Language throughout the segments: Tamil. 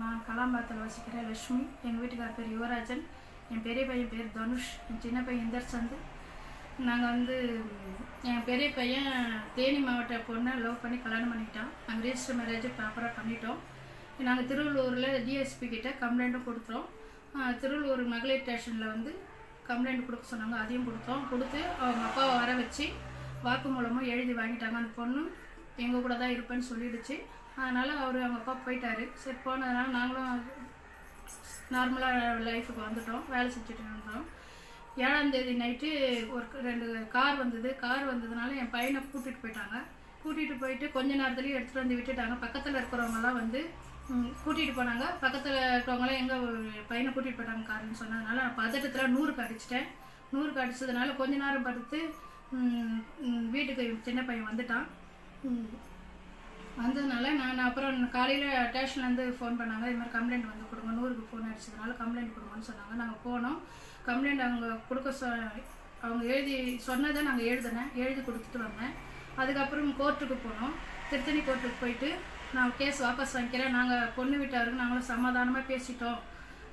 நான் கலாம்பாத்தில் வசிக்கிறேன் லக்ஷ்மி எங்கள் வீட்டுக்கார் பேர் யுவராஜன் என் பெரிய பையன் பேர் தனுஷ் என் சின்ன பையன் இந்தர் சந்து நாங்கள் வந்து என் பெரிய பையன் தேனி மாவட்ட பொண்ணை லவ் பண்ணி கல்யாணம் பண்ணிட்டான். நாங்கள் ரிஜிஸ்டர் மேரேஜ் ப்ராப்பராக பண்ணிட்டோம். நாங்கள் திருவள்ளூரில் டிஎஸ்பி கிட்டே கம்ப்ளைண்ட்டும் கொடுத்தோம். திருவள்ளூர் மகளிர் ஸ்டேஷனில் வந்து கம்ப்ளைண்ட் கொடுக்க சொன்னாங்க. அதையும் கொடுத்தோம். கொடுத்து அவங்க அப்பாவை வர வச்சு வாக்கு மூலமாக எழுதி வாங்கிட்டாங்க. அந்த பொண்ணு எங்கள் கூட தான் இருப்பேன்னு சொல்லிடுச்சு. அதனால் அவர் அவங்க அப்பா போயிட்டாரு. சரி போனதுனால நாங்களும் நார்மலாக லைஃபுக்கு வந்துட்டோம். வேலை செஞ்சுட்டு இருந்தோம். ஏழாம் தேதி நைட்டு ஒரு ரெண்டு கார் வந்தது. கார் வந்ததுனால என் பையனை கூட்டிகிட்டு போயிட்டாங்க. கூட்டிகிட்டு போயிட்டு கொஞ்ச நேரத்துலேயும் எடுத்துகிட்டு வந்து விட்டுட்டாங்க. பக்கத்தில் இருக்கிறவங்கலாம் வந்து கூட்டிகிட்டு போனாங்க. பக்கத்தில் இருக்கிறவங்களாம் எங்கள் பையனை கூட்டிகிட்டு போயிட்டாங்க காருன்னு சொன்னதுனால நான் பதட்டத்தில் நூறுக்கு அடிச்சிட்டேன் நூறுக்கு அடித்ததுனால கொஞ்ச நேரம் படுத்து வீட்டுக்கு சின்ன பையன் வந்துட்டான். வந்ததுனால நான் அப்புறம் காலையில் ஸ்டேஷன்லேருந்து ஃபோன் பண்ணாங்க. இது மாதிரி கம்ப்ளைண்ட் வந்து கொடுங்க. நூறுக்கு ஃபோன் அடிச்சதுனால கம்ப்ளைண்ட் கொடுங்கன்னு சொன்னாங்க. நாங்கள் போனோம். கம்ப்ளைண்ட் அவங்க கொடுக்க சொ அவங்க எழுதி சொன்னதை நாங்கள் எழுதினேன். எழுதி கொடுத்துட்டு வந்தேன். அதுக்கப்புறம் கோர்ட்டுக்கு போனோம். திருத்தணி கோர்ட்டுக்கு போயிட்டு நான் கேஸ் வாபஸ் வாங்கிக்கிறேன். நாங்கள் பொண்ணு வீட்டாருக்கு நாங்களும் சமாதானமாக பேசிட்டோம்.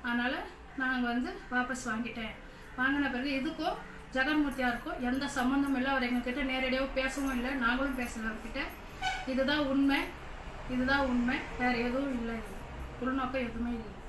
அதனால் நாங்கள் வந்து வாபஸ் வாங்கிட்டேன். வாங்கின பிறகு இதுக்கும் ஜெகன்மூர்த்தியாருக்கும் எந்த சம்மந்தமும் இல்லை. அவர் எங்ககிட்ட நேரடியாக பேசவும் இல்லை. நாங்களும் பேசல அவர்கிட்ட. இதுதான் உண்மை. இதுதான் உண்மை. வேறு எதுவும் இல்லை. உள்நோக்கம் எதுவுமே இல்லை.